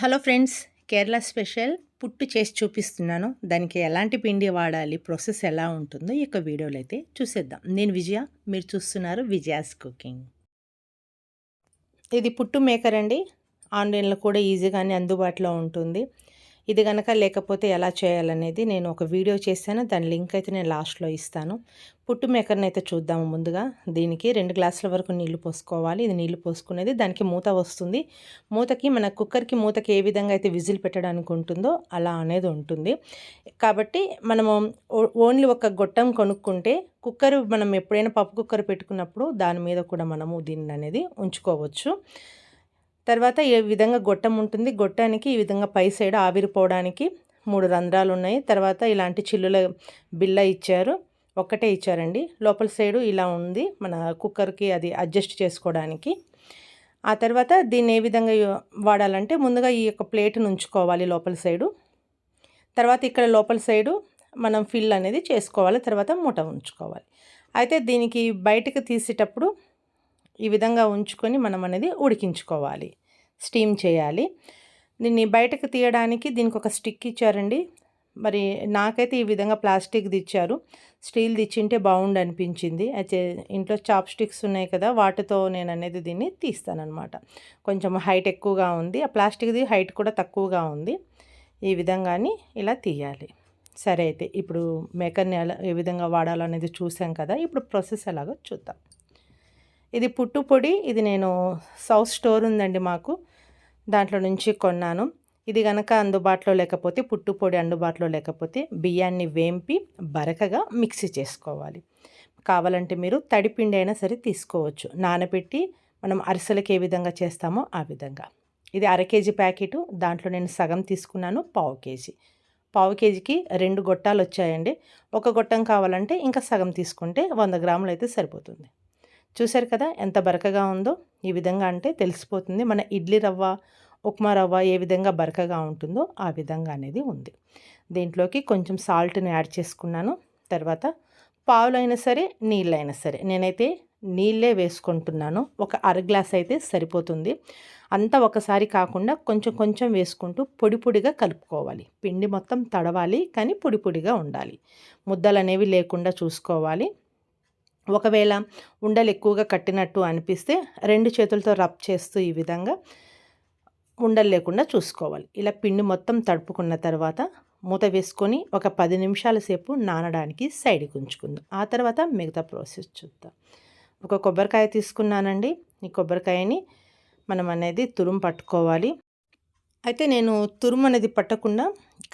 Hello friends Kerala special పుట్టు చేసి చూపిస్తున్నాను. దానికి ఎలాంటి పిండి వాడాలి ప్రాసెస్ ఎలా ఉంటుందో ఈ యొక్క వీడియోలో అయితే చూసేద్దాం. నేను విజయ మీరు చూస్తున్నారు విజయాస్ కుకింగ్. ఇది పుట్టు మేకర్ అండి. ఆన్లైన్లో కూడా ఈజీగానే అందుబాటులో ఉంటుంది. ఇది కనుక లేకపోతే ఎలా చేయాలనేది నేను ఒక వీడియో చేశాను. దాని లింక్ అయితే నేను లాస్ట్లో ఇస్తాను. పుట్టు మేకర్ని అయితే చూద్దాము ముందుగా. దీనికి రెండు గ్లాసుల వరకు నీళ్ళు పోసుకోవాలి. ఇది నీళ్ళు పోసుకునేది దానికి మూత వస్తుంది. మూతకి మన కుక్కర్కి మూతకి ఏ విధంగా అయితే విజిల్ పెట్టడానికి ఉంటుందో అలా అనేది ఉంటుంది. కాబట్టి మనము ఓన్లీ ఒక గొట్టం కొనుక్కుంటే కుక్కర్ మనం ఎప్పుడైనా పప్పు కుక్కర్ పెట్టుకున్నప్పుడు దాని మీద కూడా మనము దీన్ని అనేది ఉంచుకోవచ్చు. తర్వాత ఈ విధంగా గొట్టం ఉంటుంది? గొట్టానికి ఈ విధంగా పై సైడ్ ఆవిరిపోవడానికి మూడు రంధ్రాలు ఉన్నాయి తర్వాత ఇలాంటి చిల్లుల బిల్ల ఇచ్చారు. ఒక్కటే ఇచ్చారండి. లోపల సైడు ఇలా ఉంది. మన కుక్కర్కి అది అడ్జస్ట్ చేసుకోవడానికి. ఆ తర్వాత దీన్ని ఏ విధంగా వాడాలంటే ముందుగా ఈ యొక్క ప్లేట్ను ఉంచుకోవాలి లోపల సైడు. తర్వాత ఇక్కడ లోపల సైడు మనం ఫిల్ అనేది చేసుకోవాలి. తర్వాత మూట ఉంచుకోవాలి. అయితే దీనికి బయటకు తీసేటప్పుడు ఈ విధంగా ఉంచుకొని మనం అనేది ఉడికించుకోవాలి. స్టీమ్ చేయాలి. దీన్ని బయటకు తీయడానికి దీనికి ఒక స్టిక్ ఇచ్చారండి. మరి నాకైతే ఈ విధంగా ప్లాస్టిక్ది ఇచ్చారు స్టీల్ ఇచ్చింటే బాగుండు అనిపించింది. అయితే ఇంట్లో చాప్ స్టిక్స్ ఉన్నాయి కదా వాటితో నేను అనేది దీన్ని తీస్తానమాట కొంచెం హైట్ ఎక్కువగా ఉంది. ఆ ప్లాస్టిక్ది హైట్ కూడా తక్కువగా ఉంది. ఈ విధంగాని ఇలా తీయాలి. సరే అయితే ఇప్పుడు మేకర్ని ఎలా ఏ విధంగా వాడాలో అనేది చూసాం కదా ఇప్పుడు ప్రాసెస్ ఎలాగో చూద్దాం. ఇది పుట్టు పొడి ఇది నేను సౌత్ స్టోర్ ఉందండి మాకు. దాంట్లో నుంచి కొన్నాను. ఇది కనుక అందుబాటులో లేకపోతే పుట్టు పొడి అందుబాటులో లేకపోతే బియ్యాన్ని వేంపి బరకగా మిక్సీ చేసుకోవాలి. కావాలంటే మీరు తడిపిండి అయినా సరే తీసుకోవచ్చు. నానబెట్టి మనం అరిసెలకి ఏ విధంగా చేస్తామో ఆ విధంగా. ఇది అర కేజీ ప్యాకెట్. దాంట్లో నేను సగం తీసుకున్నాను పావు కేజీ. పావు కేజీకి రెండు గొట్టాలు వచ్చాయండి ఒక గొట్టం కావాలంటే ఇంకా సగం తీసుకుంటే వంద గ్రాములు అయితే సరిపోతుంది. చూశారు కదా ఎంత బరకగా ఉందో? ఈ విధంగా అంటే తెలిసిపోతుంది. మన ఇడ్లీ రవ్వ ఉప్మా రవ్వ ఏ విధంగా బరకగా ఉంటుందో ఆ విధంగా అనేది ఉంది. దీంట్లోకి కొంచెం సాల్ట్ని యాడ్ చేసుకున్నాను. తర్వాత పావులైనా సరే నీళ్ళైనా సరే. నేనైతే నీళ్ళే వేసుకుంటున్నాను. ఒక అర గ్లాస్ అయితే సరిపోతుంది. అంతా ఒకసారి కాకుండా కొంచెం కొంచెం వేసుకుంటూ పొడి పొడిగా కలుపుకోవాలి. పిండి మొత్తం తడవాలి కానీ పొడి పొడిగా ఉండాలి. ముద్దలు అనేవి లేకుండా చూసుకోవాలి. ఒకవేళ ఉండలు ఎక్కువగా కట్టినట్టు అనిపిస్తే రెండు చేతులతో రబ్ చేస్తూ ఈ విధంగా ఉండలు లేకుండా చూసుకోవాలి. ఇలా పిండి మొత్తం తడుపుకున్న తర్వాత మూత వేసుకొని ఒక పది నిమిషాల సేపు నానడానికి సైడ్కి ఉంచుకుందాం ఆ తర్వాత మిగతా ప్రాసెస్ చూద్దాం. ఒక కొబ్బరికాయ తీసుకున్నానండి. ఈ కొబ్బరికాయని మనం అనేది తురుము పట్టుకోవాలి. అయితే నేను తురుము అనేది పట్టకుండా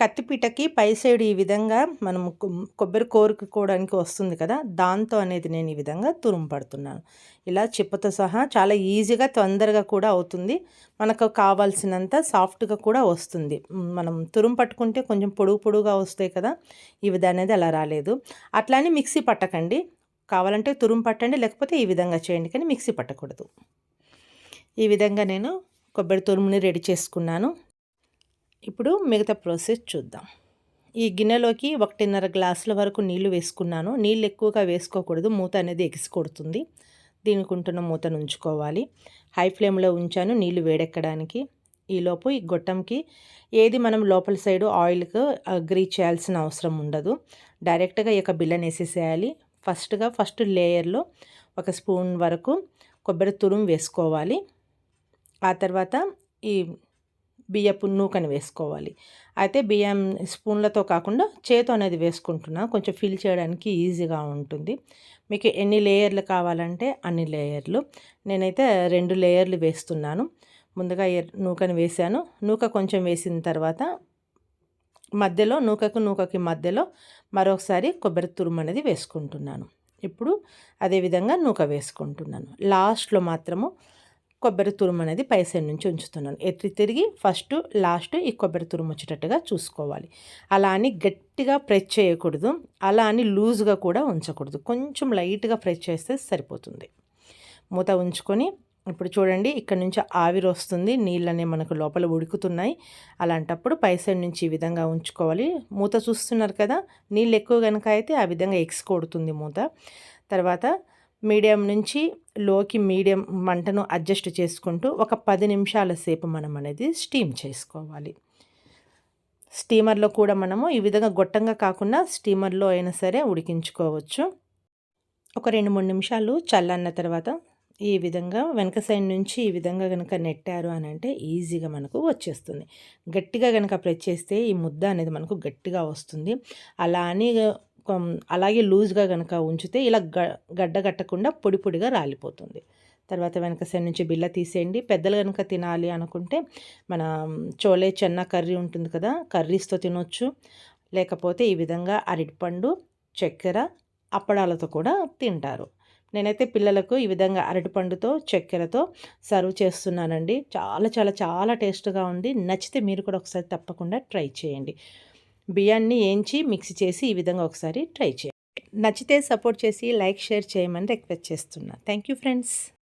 కత్తిపీటకి పై సైడ్ ఈ విధంగా మనం కొబ్బరి కోరుకోవడానికి వస్తుంది కదా దాంతో అనేది నేను ఈ విధంగా తురుము పడుతున్నాను. ఇలా చిప్పతో సహా చాలా ఈజీగా తొందరగా కూడా అవుతుంది. మనకు కావాల్సినంత సాఫ్ట్గా కూడా వస్తుంది. మనం తురుము పట్టుకుంటే కొంచెం పొడుగు పొడుగుగా వస్తాయి కదా ఈ విధంగా అనేది అలా రాలేదు. అట్లానే మిక్సీ పట్టకండి. కావాలంటే తురుము పట్టండి లేకపోతే ఈ విధంగా చేయండి కానీ మిక్సీ పట్టకూడదు. ఈ విధంగా నేను కొబ్బరి తురుముని రెడీ చేసుకున్నాను. ఇప్పుడు మిగతా ప్రాసెస్ చూద్దాం. ఈ గిన్నెలోకి ఒకటిన్నర గ్లాసుల వరకు నీళ్ళు వేసుకున్నాను. నీళ్ళు ఎక్కువగా వేసుకోకూడదు. మూత అనేది ఎగిసి కొడుతుంది. దీనికి ఉంటున్న మూతను ఉంచుకోవాలి హై ఫ్లేమ్లో ఉంచాను నీళ్ళు వేడెక్కడానికి. ఈలోపు ఈ గొట్టంకి ఏది మనం లోపల సైడ్ ఆయిల్కి అగ్రీ చేయాల్సిన అవసరం ఉండదు. డైరెక్ట్గా ఈ యొక్క బిల్లని వేసేసేయాలి. ఫస్ట్గా ఫస్ట్ లేయర్లో ఒక స్పూన్ వరకు కొబ్బరి తురుము వేసుకోవాలి. ఆ తర్వాత ఈ బియ్యపు నూకని వేసుకోవాలి. అయితే బియ్యం స్పూన్లతో కాకుండా చేతో అనేది వేసుకుంటున్నా. కొంచెం ఫిల్ చేయడానికి ఈజీగా ఉంటుంది. మీకు ఎన్ని లేయర్లు కావాలంటే అన్ని లేయర్లు. నేనైతే రెండు లేయర్లు వేస్తున్నాను. ముందుగా నూకని వేసాను. నూక కొంచెం వేసిన తర్వాత మధ్యలో నూకకు నూకకి మధ్యలో మరొకసారి కొబ్బరి తురుము అనేది వేసుకుంటున్నాను. ఇప్పుడు అదేవిధంగా నూక వేసుకుంటున్నాను. లాస్ట్లో మాత్రము కొబ్బరి తురుము అనేది పై సైడ్ నుంచి ఉంచుతున్నాను. ఎత్తి తిరిగి ఫస్ట్ లాస్ట్ ఈ కొబ్బరి తురుము వచ్చేటట్టుగా చూసుకోవాలి. అలా అని గట్టిగా ప్రెస్ చేయకూడదు. అలా అని లూజ్గా కూడా ఉంచకూడదు. కొంచెం లైట్గా ప్రెస్ చేస్తే సరిపోతుంది. మూత ఉంచుకొని ఇప్పుడు చూడండి ఇక్కడ నుంచి ఆవిరి వస్తుంది. నీళ్ళనే మనకు లోపల ఉడుకుతున్నాయి. అలాంటప్పుడు పై సైడ్ నుంచి ఈ విధంగా ఉంచుకోవాలి. మూత చూస్తున్నారు కదా నీళ్ళు ఎక్కువ కనుక అయితే ఆ విధంగా ఎక్స్ కొడుతుంది మూత. తర్వాత మీడియం నుంచి లోకి మీడియం మంటను అడ్జస్ట్ చేసుకుంటూ ఒక పది నిమిషాల సేపు మనం అనేది స్టీమ్ చేసుకోవాలి. స్టీమర్లో కూడా మనము ఈ విధంగా గొట్టంగా కాకుండా స్టీమర్లో అయినా సరే ఉడికించుకోవచ్చు. ఒక రెండు మూడు నిమిషాలు చల్లన్న తర్వాత ఈ విధంగా వెనక సైడ్ నుంచి ఈ విధంగా కనుక నెట్టారు అని అంటే ఈజీగా మనకు వచ్చేస్తుంది. గట్టిగా కనుక ప్రెస్ చేస్తే ఈ ముద్ద అనేది మనకు గట్టిగా వస్తుంది. అలా అని అలాగే లూజ్గా కనుక ఉంచితే ఇలా గడ్డ కట్టకుండా పొడి పొడిగా రాలిపోతుంది. తర్వాత వెనక సైడ్ నుంచి బిల్ల తీసేయండి. పెద్దలు కనుక తినాలి అనుకుంటే మన చోలే చెన్న కర్రీ ఉంటుంది కదా కర్రీస్తో తినొచ్చు. లేకపోతే ఈ విధంగా అరటిపండు చక్కెర అప్పడాలతో కూడా తింటారు. నేనైతే పిల్లలకు ఈ విధంగా అరటిపండుతో చక్కెరతో సర్వ్ చేస్తున్నానండి. చాలా చాలా చాలా టేస్ట్గా ఉంది. నచ్చితే మీరు కూడా ఒకసారి తప్పకుండా ట్రై చేయండి. బియ్యాన్ని వేయించి మిక్స్ చేసి ఈ విధంగా ఒకసారి ట్రై చేయండి. నచ్చితే సపోర్ట్ చేసి లైక్ షేర్ చేయమని రిక్వెస్ట్ చేస్తున్నా. Thank you friends.